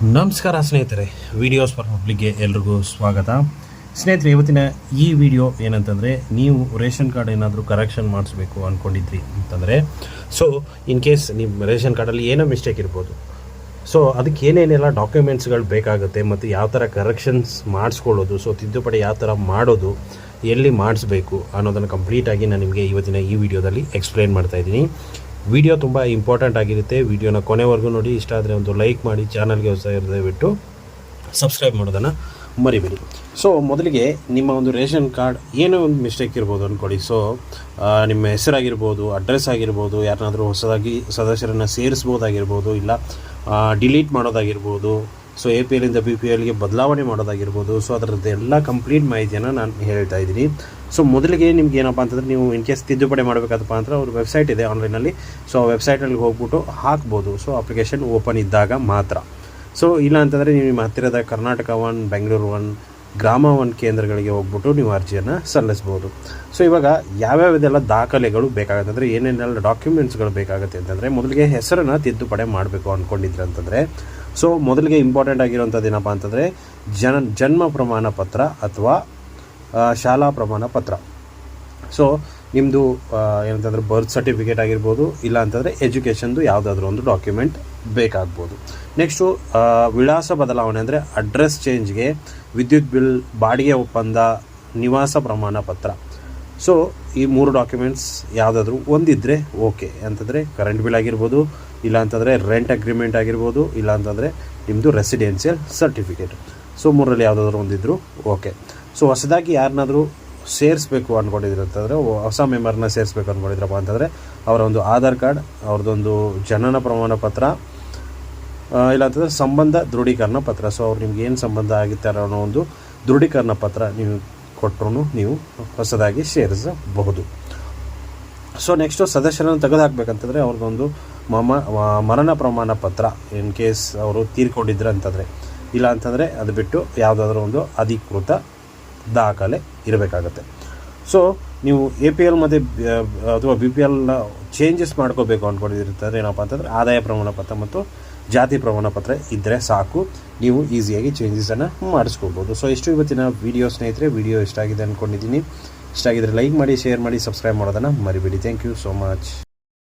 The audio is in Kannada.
ನಮಸ್ಕಾರ ಸ್ನೇಹಿತರೆ ವಿಡಿಯೋಸ್ ಫಾರ್ ಪಬ್ಲಿಕ್ಗೆ ಎಲ್ರಿಗೂ ಸ್ವಾಗತ. ಸ್ನೇಹಿತರೆ, ಇವತ್ತಿನ ಈ ವಿಡಿಯೋ ಏನಂತಂದರೆ, ನೀವು ರೇಷನ್ ಕಾರ್ಡ್ ಏನಾದರೂ ಕರೆಕ್ಷನ್ ಮಾಡಿಸ್ಬೇಕು ಅಂದ್ಕೊಂಡಿದ್ರಿ ಅಂತಂದರೆ ಸೊ ಇನ್ ಕೇಸ್ ನಿಮ್ಮ ರೇಷನ್ ಕಾರ್ಡಲ್ಲಿ ಏನೋ ಮಿಸ್ಟೇಕ್ ಇರ್ಬೋದು. ಸೊ ಅದಕ್ಕೆ ಏನೇನೆಲ್ಲ ಡಾಕ್ಯುಮೆಂಟ್ಸ್ಗಳು ಬೇಕಾಗುತ್ತೆ ಮತ್ತು ಯಾವ ಥರ ಕರೆಕ್ಷನ್ಸ್ ಮಾಡಿಸ್ಕೊಳ್ಳೋದು ಸೊ ತಿದ್ದುಪಡಿ ಯಾವ ಥರ ಮಾಡೋದು, ಎಲ್ಲಿ ಮಾಡಿಸ್ಬೇಕು ಅನ್ನೋದನ್ನು ಕಂಪ್ಲೀಟಾಗಿ ನಾನು ನಿಮಗೆ ಇವತ್ತಿನ ಈ ವಿಡಿಯೋದಲ್ಲಿ ಎಕ್ಸ್ಪ್ಲೇನ್ ಮಾಡ್ತಾ ಇದ್ದೀನಿ. ವಿಡಿಯೋ ತುಂಬ ಇಂಪಾರ್ಟೆಂಟ್ ಆಗಿರುತ್ತೆ. ವಿಡಿಯೋನ ಕೊನೆವರೆಗೂ ನೋಡಿ. ಇಷ್ಟ ಆದರೆ ಒಂದು ಲೈಕ್ ಮಾಡಿ, ಚಾನಲ್ಗೆ ಹೊಸ ಇರದೆ ಬಿಟ್ಟು ಸಬ್ಸ್ಕ್ರೈಬ್ ಮಾಡೋದನ್ನು ಮರಿಬೇಡಿ. ಸೊ ಮೊದಲಿಗೆ ನಿಮ್ಮ ಒಂದು ರೇಷನ್ ಕಾರ್ಡ್ ಏನೋ ಒಂದು ಮಿಸ್ಟೇಕ್ ಇರ್ಬೋದು ಅಂದ್ಕೊಳ್ಳಿ ಸೊ ನಿಮ್ಮ ಹೆಸರಾಗಿರ್ಬೋದು, ಅಡ್ರೆಸ್ ಆಗಿರ್ಬೋದು, ಯಾರನ್ನಾದರೂ ಹೊಸದಾಗಿ ಸದಸ್ಯರನ್ನು ಸೇರಿಸ್ಬೋದಾಗಿರ್ಬೋದು, ಇಲ್ಲ ಡಿಲೀಟ್ ಮಾಡೋದಾಗಿರ್ಬೋದು, ಸೊ ಎ ಪಿ ಎಲ್ಲಿಂದ ಬಿ ಪಿ ಎಲ್ಗೆ ಬದಲಾವಣೆ ಮಾಡೋದಾಗಿರ್ಬೋದು, ಸೊ, ಅದರದ್ದು ಎಲ್ಲ ಕಂಪ್ಲೀಟ್ ಮಾಹಿತಿಯನ್ನು ನಾನು ಹೇಳ್ತಾ ಇದ್ದೀನಿ. ಸೊ ಮೊದಲಿಗೆ ನಿಮ್ಗೆ ಏನಪ್ಪ ಅಂತಂದ್ರೆ ನೀವು ಇನ್ ಕೇಸ್ ತಿದ್ದುಪಡಿ ಮಾಡಬೇಕಾದಪ್ಪ ಅಂದ್ರೆ ಅವ್ರ ವೆಬ್ಸೈಟ್ ಇದೆ ಆನ್ಲೈನಲ್ಲಿ ಸೊ ಆ ವೆಬ್ಸೈಟಲ್ಲಿ ಹೋಗ್ಬಿಟ್ಟು ಹಾಕ್ಬೋದು. ಸೊ ಅಪ್ಲಿಕೇಶನ್ ಓಪನ್ ಇದ್ದಾಗ ಮಾತ್ರ. ಸೊ ಇಲ್ಲ ಅಂತಂದರೆ ನೀವು ನಿಮ್ಮ ಹತ್ತಿರದ ಕರ್ನಾಟಕ ಒನ್ ಬೆಂಗಳೂರು ಒನ್ ಗ್ರಾಮ ಒನ್ ಕೇಂದ್ರಗಳಿಗೆ ಹೋಗ್ಬಿಟ್ಟು ನೀವು ಅರ್ಜಿಯನ್ನು ಸಲ್ಲಿಸ್ಬೋದು. ಸೊ ಇವಾಗ ಯಾವ್ಯಾವ ಇದೆಲ್ಲ ದಾಖಲೆಗಳು ಬೇಕಾಗುತ್ತೆ ಅಂದರೆ ಏನೇನೆಲ್ಲ ಡಾಕ್ಯುಮೆಂಟ್ಸ್ಗಳು ಬೇಕಾಗುತ್ತೆ ಅಂತಂದರೆ ಮೊದಲಿಗೆ ಹೆಸರನ್ನು ತಿದ್ದುಪಡಿ ಮಾಡಬೇಕು ಅಂದ್ಕೊಂಡಿದ್ರೆ ಅಂತಂದರೆ. ಸೊ ಮೊದಲಿಗೆ ಇಂಪಾರ್ಟೆಂಟ್ ಆಗಿರುವಂಥದ್ದು ಏನಪ್ಪ ಅಂತಂದರೆ ಜನ, ಜನ್ಮ ಪ್ರಮಾಣ ಪತ್ರ ಅಥವಾ ಶಾಲಾ ಪ್ರಮಾಣ ಪತ್ರ. ಸೊ ನಿಮ್ಮದು ಏನಂತಂದರೆ ಬರ್ತ್ ಸರ್ಟಿಫಿಕೇಟ್ ಆಗಿರ್ಬೋದು, ಇಲ್ಲ ಅಂತಂದರೆ ಎಜುಕೇಷನ್ದು ಯಾವುದಾದ್ರೂ ಒಂದು ಡಾಕ್ಯುಮೆಂಟ್ ಬೇಕಾಗ್ಬೋದು. ನೆಕ್ಸ್ಟು ವಿಳಾಸ ಬದಲಾವಣೆ ಅಂದರೆ ಅಡ್ರೆಸ್ ಚೇಂಜ್ಗೆ ವಿದ್ಯುತ್ ಬಿಲ್ ಬಾಡಿಗೆ ಒಪ್ಪಂದ ನಿವಾಸ ಪ್ರಮಾಣ ಪತ್ರ. ಸೊ ಈ ಮೂರು ಡಾಕ್ಯುಮೆಂಟ್ಸ್ ಯಾವುದಾದ್ರೂ ಒಂದಿದ್ದರೆ ಓಕೆ ಅಂತಂದರೆ ಕರೆಂಟ್ ಬಿಲ್ ಆಗಿರ್ಬೋದು, ಇಲ್ಲ ಅಂತಂದರೆ ರೆಂಟ್ ಅಗ್ರಿಮೆಂಟ್ ಆಗಿರ್ಬೋದು, ಇಲ್ಲ ಅಂತಂದರೆ ನಿಮ್ಮದು ರೆಸಿಡೆನ್ಷಿಯಲ್ ಸರ್ಟಿಫಿಕೇಟ್ ಸೊ ಮೂರರಲ್ಲಿ ಯಾವುದಾದ್ರೂ ಒಂದಿದ್ರು ಓಕೆ ಸೊ ಹೊಸದಾಗಿ ಯಾರನ್ನಾದರೂ ಸೇರಿಸ್ಬೇಕು ಅಂದ್ಕೊಂಡಿದ್ರು ಅಂತಂದರೆ ಹೊಸ ಮೆಂಬರ್ನ ಸೇರಿಸ್ಬೇಕು ಅಂದ್ಕೊಂಡಿದ್ರಪ್ಪ ಅಂತಂದರೆ ಅವರ ಒಂದು ಆಧಾರ್ ಕಾರ್ಡ್, ಅವ್ರದ್ದೊಂದು ಜನನ ಪ್ರಮಾಣ ಪತ್ರ ಇಲ್ಲ ಅಂತಂದರೆ ಸಂಬಂಧ ದೃಢೀಕರಣ ಪತ್ರ. ಸೊ ಅವ್ರು ನಿಮ್ಗೆ ಏನು ಸಂಬಂಧ ಆಗುತ್ತೆ ಅನ್ನೋ ಒಂದು ದೃಢೀಕರಣ ಪತ್ರ ನೀವು ಕೊಟ್ಟರು ನೀವು ಹೊಸದಾಗಿ ಸೇರಿಸಬಹುದು. ಸೊ ನೆಕ್ಸ್ಟು ಸದಸ್ಯರನ್ನು ತೆಗೆದುಹಾಕ್ಬೇಕಂತಂದರೆ, ಅವ್ರದ್ದೊಂದು ಮಮ ಮರಣ ಪ್ರಮಾಣ ಪತ್ರ ಇನ್ ಕೇಸ್ ಅವರು ತೀರ್ಕೊಂಡಿದ್ರೆ ಅಂತಂದರೆ ಇಲ್ಲ ಅಂತಂದರೆ ಅದು ಬಿಟ್ಟು ಯಾವುದಾದ್ರೂ ಒಂದು ಅಧಿಕೃತ ದಾಖಲೆ ಇರಬೇಕಾಗತ್ತೆ. ಸೊ ನೀವು ಎ ಪಿ ಎಲ್ ಮತ್ತು ಅಥವಾ ಬಿ ಪಿ ಎಲ್ನ ಚೇಂಜಸ್ ಮಾಡ್ಕೋಬೇಕು ಅಂದ್ಕೊಂಡಿರ್ತಾರೆ ಏನಪ್ಪ ಅಂತಂದರೆ ಆದಾಯ ಪ್ರಮಾಣ ಪತ್ರ ಮತ್ತು ಜಾತಿ ಪ್ರಮಾಣ ಪತ್ರ ಇದ್ದರೆ ಸಾಕು. ನೀವು ಈಸಿಯಾಗಿ ಚೇಂಜಸನ್ನು ಮಾಡಿಸ್ಕೋಬೋದು ಸೊ ಇಷ್ಟು ಇವತ್ತಿನ ವೀಡಿಯೋ ಸ್ನೇಹಿತರೆ ವಿಡಿಯೋ ಇಷ್ಟ ಆಗಿದೆ ಅಂದ್ಕೊಂಡಿದ್ದೀನಿ ಇಷ್ಟ ಆಗಿದ್ರೆ ಲೈಕ್ ಮಾಡಿ ಶೇರ್ ಮಾಡಿ ಸಬ್ಸ್ಕ್ರೈಬ್ ಮಾಡೋದನ್ನು ಮರಿಬೇಡಿ. Thank you so much